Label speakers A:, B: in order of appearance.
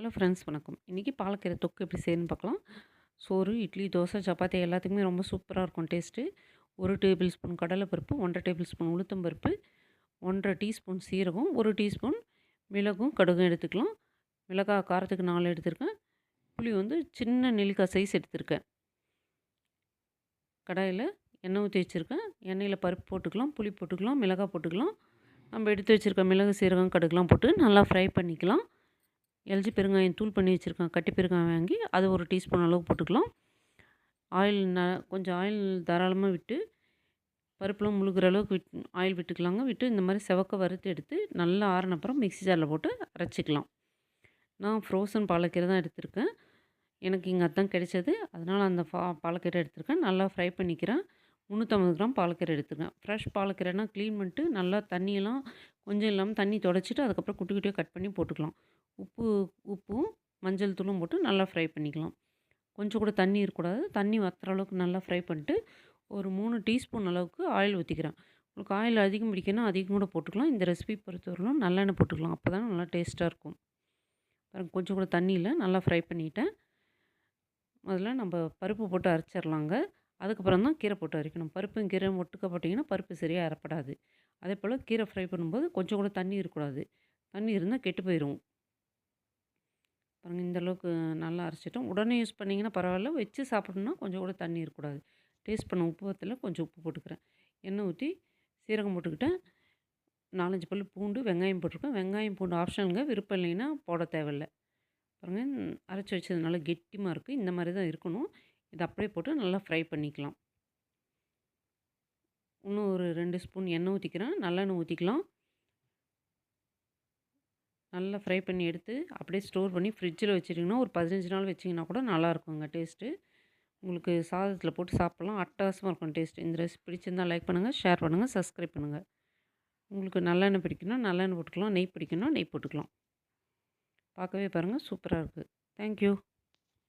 A: Hello friends வணக்கம். இன்றைக்கி பாலக்கீரை தொக்கு எப்படி செய்யணும்னு பார்க்கலாம். சோறு இட்லி தோசை சப்பாத்தி எல்லாத்துக்குமே ரொம்ப சூப்பராக இருக்கும் டேஸ்ட்டு ஒரு டேபிள் ஸ்பூன் கடலைப்பருப்பு ஒன்றரை டேபிள் ஸ்பூன் உளுத்தம்பருப்பு ஒன்றரை டீஸ்பூன் சீரகம் ஒரு டீஸ்பூன் மிளகும் கடுகும் எடுத்துக்கலாம். மிளகாய் காரத்துக்கு நாலு எடுத்திருக்கேன். புளி வந்து சின்ன நெல்லிக்காய் சைஸ் எடுத்திருக்கேன். கடாயில் எண்ணெய் ஊற்றி வச்சுருக்கேன். எண்ணெயில் பருப்பு போட்டுக்கலாம் புளி போட்டுக்கலாம் மிளகாய் போட்டுக்கலாம். நம்ம எடுத்து வச்சுருக்க மிளகு சீரகம் கடுகுலாம் போட்டு நல்லா ஃப்ரை பண்ணிக்கலாம். எல்ஜி பெருங்காயம் தூள் பண்ணி வச்சுருக்கேன் கட்டி பெருங்காயம் வாங்கி அது ஒரு டீஸ்பூன் அளவு போட்டுக்கலாம். ஆயில் ந கொஞ்சம் ஆயில் தாராளமாக விட்டு பருப்புலாம் முழுகிற அளவுக்கு விட் ஆயில் விட்டுக்கலாங்க. விட்டு இந்த மாதிரி செவக்க வறுத்து எடுத்து நல்லா ஆறினப்புறம் மிக்சி மிக்ஸி ஜாரில் போட்டு அரைச்சிக்கலாம். நான் ஃப்ரோசன் பாலக்கீரை தான் எடுத்திருக்கேன். எனக்கு இங்கே அதான் கிடைச்சது. அதனால் அந்த பா பாலக்கீரை எடுத்திருக்கேன். நல்லா ஃப்ரை பண்ணிக்கிறேன். முந்நூற்றம்பது கிராம் பாலக்கீரை எடுத்துருக்கேன். ஃப்ரெஷ் பாலக்கீரைனா க்ளீன் பண்ணிட்டு நல்லா தண்ணியெல்லாம் கொஞ்சம் இல்லாமல் தண்ணி தொடச்சிட்டு அதுக்கப்புறம் குட்டி குட்டியாக கட் பண்ணி போட்டுக்கலாம். உப்பு உப்பும் மஞ்சள் தூளும் போட்டு நல்லா ஃப்ரை பண்ணிக்கலாம். கொஞ்சம் கூட தண்ணி இருக்கக்கூடாது. தண்ணி வத்துற அளவுக்கு நல்லா ஃப்ரை பண்ணிட்டு ஒரு மூணு டீஸ்பூன் அளவுக்கு ஆயில் ஊற்றிக்கிறேன் உங்களுக்கு ஆயில் அதிகம் பிடிக்கணும் அதிகம் கூட போட்டுக்கலாம். இந்த ரெசிபி பொறுத்தவரையிலும் நல்லெண்ணெய் போட்டுக்கலாம். அப்போ தான் நல்லா டேஸ்ட்டாக இருக்கும். பாருங்கள் கொஞ்சம் கூட தண்ணி இல்லை. நல்லா ஃப்ரை பண்ணிவிட்டேன் முதல்ல நம்ம பருப்பு போட்டு அரைச்சிடலாங்க அதுக்கப்புறம் தான் கீரை போட்டு அரைக்கணும். பருப்பும் கீரை ஒட்டுக்க போட்டிங்கன்னா பருப்பு சரியாக அரைப்படாது. அதே போல் கீரை ஃப்ரை பண்ணும்போது கொஞ்சம் கூட தண்ணி இருக்கக்கூடாது. தண்ணி இருந்தால் கெட்டு போயிடும் பாருங்கள் இந்த அளவுக்கு நல்லா அரைச்சிட்டோம். உடனே யூஸ் பண்ணிங்கன்னா பரவாயில்ல. வச்சு சாப்பிடணுன்னா கொஞ்சம் கூட தண்ணி இருக்கக்கூடாது. டேஸ்ட் பண்ண உப்பு பத்தில் கொஞ்சம் உப்பு போட்டுக்கிறேன். எண்ணெய் ஊற்றி சீரகம் போட்டுக்கிட்டேன். நாலஞ்சு பல் பூண்டு வெங்காயம் போட்டிருக்கேன். வெங்காயம் பூண்டு ஆப்ஷனுங்க விருப்பம் இல்லைன்னா போட தேவையில்லை. பாருங்கள் அரைச்சி வச்சது நல்லா கெட்டிமாக இருக்குது இந்த மாதிரி தான் இருக்கணும். இதை அப்படியே போட்டு நல்லா ஃப்ரை பண்ணிக்கலாம். இன்னும் ஒரு ரெண்டு ஸ்பூன் எண்ணெய் ஊற்றிக்கிறேன் நல்லெண்ணெய் ஊற்றிக்கலாம் நல்லா ஃப்ரை பண்ணி எடுத்து அப்படியே ஸ்டோர் பண்ணி ஃப்ரிட்ஜில் வச்சுட்டிங்கன்னா ஒரு பதினஞ்சு நாள் வச்சிங்கன்னா கூட நல்லாயிருக்குங்க டேஸ்ட்டு. உங்களுக்கு சாதத்தில் போட்டு சாப்பிட்லாம். அட்டகாசமாக இருக்கும் டேஸ்ட்டு இந்த ரெசிபி பிடிச்சிருந்தால் லைக் பண்ணுங்கள் ஷேர் பண்ணுங்கள் சப்ஸ்கிரைப் பண்ணுங்கள் உங்களுக்கு நல்லெண்ணெய் பிடிக்குன்னா நல்லெண்ணெய் போட்டுக்கலாம் நெய் பிடிக்கணும் நெய் போட்டுக்கலாம். பார்க்கவே பாருங்கள் சூப்பராக இருக்குது தேங்க்யூ